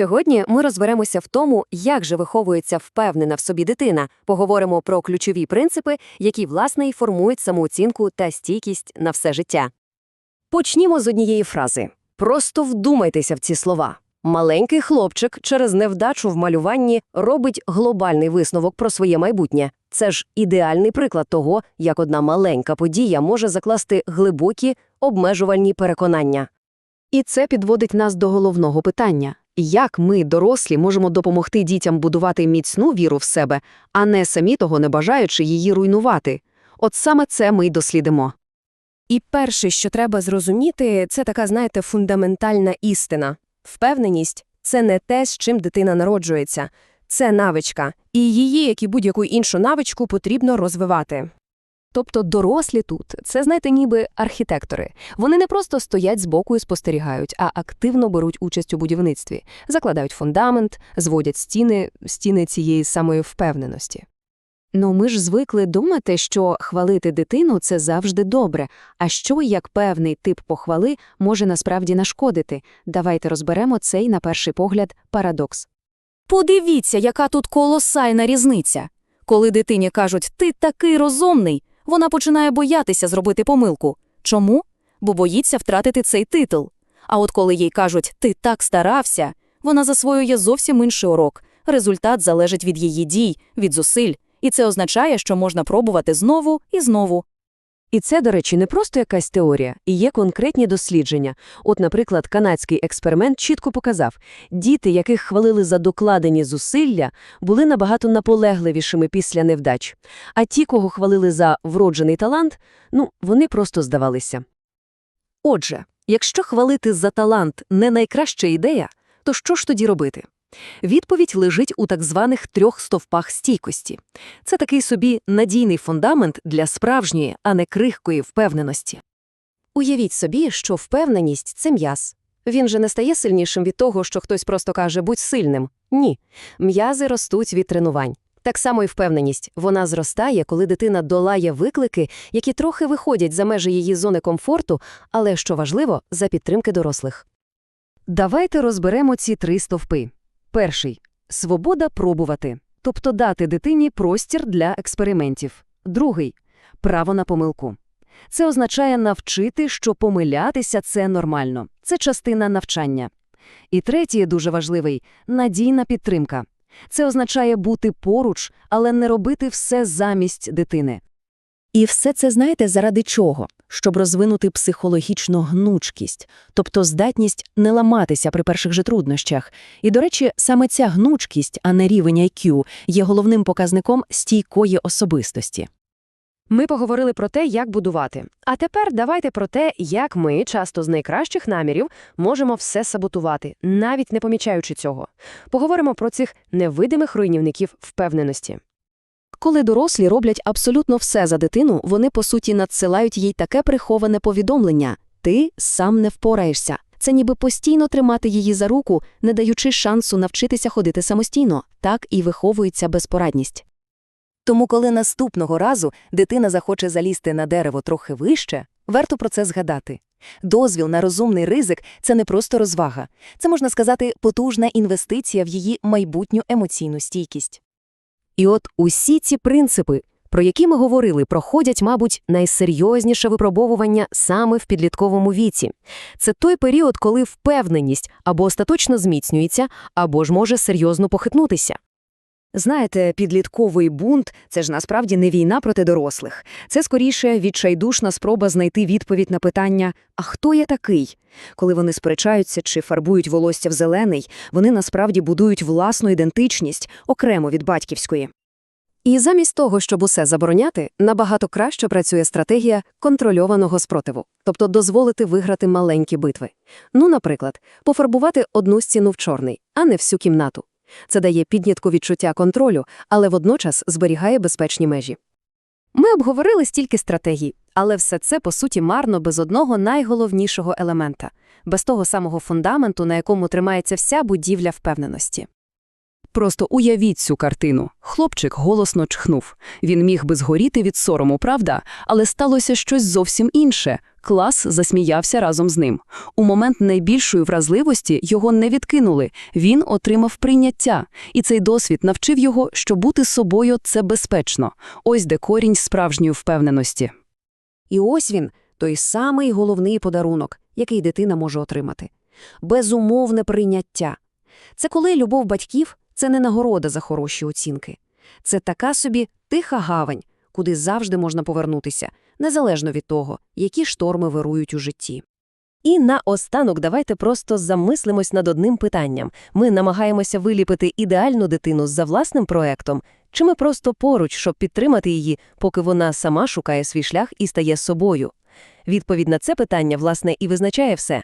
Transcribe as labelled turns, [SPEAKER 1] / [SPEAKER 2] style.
[SPEAKER 1] Сьогодні ми розберемося в тому, як же виховується впевнена в собі дитина. Поговоримо про ключові принципи, які власне і формують самооцінку та стійкість на все життя. Почнімо з однієї фрази. Просто вдумайтеся в ці слова. Маленький хлопчик через невдачу в малюванні робить глобальний висновок про своє майбутнє. Це ж ідеальний приклад того, як одна маленька подія може закласти глибокі обмежувальні переконання. І це підводить нас до головного питання. Як ми, дорослі, можемо допомогти дітям будувати міцну віру в себе, а не самі того не бажаючи її руйнувати? От саме це ми й дослідимо.
[SPEAKER 2] І перше, що треба зрозуміти, це така, знаєте, фундаментальна істина. Впевненість це не те, з чим дитина народжується, це навичка, і її, як і будь-яку іншу навичку, потрібно розвивати.
[SPEAKER 1] Тобто дорослі тут – це, знаєте, ніби архітектори. Вони не просто стоять збоку і спостерігають, а активно беруть участь у будівництві, закладають фундамент, зводять стіни, стіни цієї самої впевненості. Ну, ми ж звикли думати, що хвалити дитину – це завжди добре, а що, як певний тип похвали, може насправді нашкодити. Давайте розберемо цей, на перший погляд, парадокс.
[SPEAKER 3] Подивіться, яка тут колосальна різниця. Коли дитині кажуть «ти такий розумний», вона починає боятися зробити помилку. Чому? Бо боїться втратити цей титул. А от коли їй кажуть «ти так старався», вона засвоює зовсім інший урок. Результат залежить від її дій, від зусиль. І це означає, що можна пробувати знову і знову.
[SPEAKER 1] І це, до речі, не просто якась теорія, і є конкретні дослідження. От, наприклад, канадський експеримент чітко показав, діти, яких хвалили за докладені зусилля, були набагато наполегливішими після невдач. А ті, кого хвалили за вроджений талант, ну, вони просто здавалися. Отже, якщо хвалити за талант не найкраща ідея, то що ж тоді робити? Відповідь лежить у так званих трьох стовпах стійкості. Це такий собі надійний фундамент для справжньої, а не крихкої впевненості. Уявіть собі, що впевненість – це м'яз. Він же не стає сильнішим від того, що хтось просто каже «будь сильним». Ні. М'язи ростуть від тренувань. Так само і впевненість. Вона зростає, коли дитина долає виклики, які трохи виходять за межі її зони комфорту, але, що важливо, за підтримки дорослих. Давайте розберемо ці три стовпи. Перший – свобода пробувати, тобто дати дитині простір для експериментів. Другий – право на помилку. Це означає навчити, що помилятися – це нормально. Це частина навчання. І третій, дуже важливий – надійна підтримка. Це означає бути поруч, але не робити все замість дитини.
[SPEAKER 4] І все це знаєте заради чого? Щоб розвинути психологічну гнучкість, тобто здатність не ламатися при перших же труднощах. І, до речі, саме ця гнучкість, а не рівень IQ, є головним показником стійкої особистості.
[SPEAKER 1] Ми поговорили про те, як будувати. А тепер давайте про те, як ми, часто з найкращих намірів, можемо все саботувати, навіть не помічаючи цього. Поговоримо про цих невидимих руйнівників впевненості. Коли дорослі роблять абсолютно все за дитину, вони, по суті, надсилають їй таке приховане повідомлення «ти сам не впораєшся». Це ніби постійно тримати її за руку, не даючи шансу навчитися ходити самостійно. Так і виховується безпорадність. Тому коли наступного разу дитина захоче залізти на дерево трохи вище, варто про це згадати. Дозвіл на розумний ризик – це не просто розвага. Це, можна сказати, потужна інвестиція в її майбутню емоційну стійкість. І от усі ці принципи, про які ми говорили, проходять, мабуть, найсерйозніше випробовування саме в підлітковому віці. Це той період, коли впевненість або остаточно зміцнюється, або ж може серйозно похитнутися. Знаєте, підлітковий бунт – це ж насправді не війна проти дорослих. Це скоріше відчайдушна спроба знайти відповідь на питання «А хто я такий?». Коли вони сперечаються чи фарбують волосся в зелений, вони насправді будують власну ідентичність, окремо від батьківської. І замість того, щоб усе забороняти, набагато краще працює стратегія контрольованого спротиву, тобто дозволити виграти маленькі битви. Ну, наприклад, пофарбувати одну стіну в чорний, а не всю кімнату. Це дає піднятку відчуття контролю, але водночас зберігає безпечні межі. Ми обговорили стільки стратегій, але все це, по суті, марно без одного найголовнішого елемента – без того самого фундаменту, на якому тримається вся будівля впевненості.
[SPEAKER 5] Просто уявіть цю картину. Хлопчик голосно чхнув. Він міг би згоріти від сорому, правда? Але сталося щось зовсім інше. Клас засміявся разом з ним. У момент найбільшої вразливості його не відкинули. Він отримав прийняття. І цей досвід навчив його, що бути собою – це безпечно. Ось де корінь справжньої впевненості.
[SPEAKER 1] І ось він, той самий головний подарунок, який дитина може отримати. Безумовне прийняття. Це коли любов батьків – це не нагорода за хороші оцінки. Це така собі тиха гавань, куди завжди можна повернутися, незалежно від того, які шторми вирують у житті.
[SPEAKER 2] І наостанок давайте просто замислимось над одним питанням. Ми намагаємося виліпити ідеальну дитину за власним проектом, чи ми просто поруч, щоб підтримати її, поки вона сама шукає свій шлях і стає собою? Відповідь на це питання, власне, і визначає все.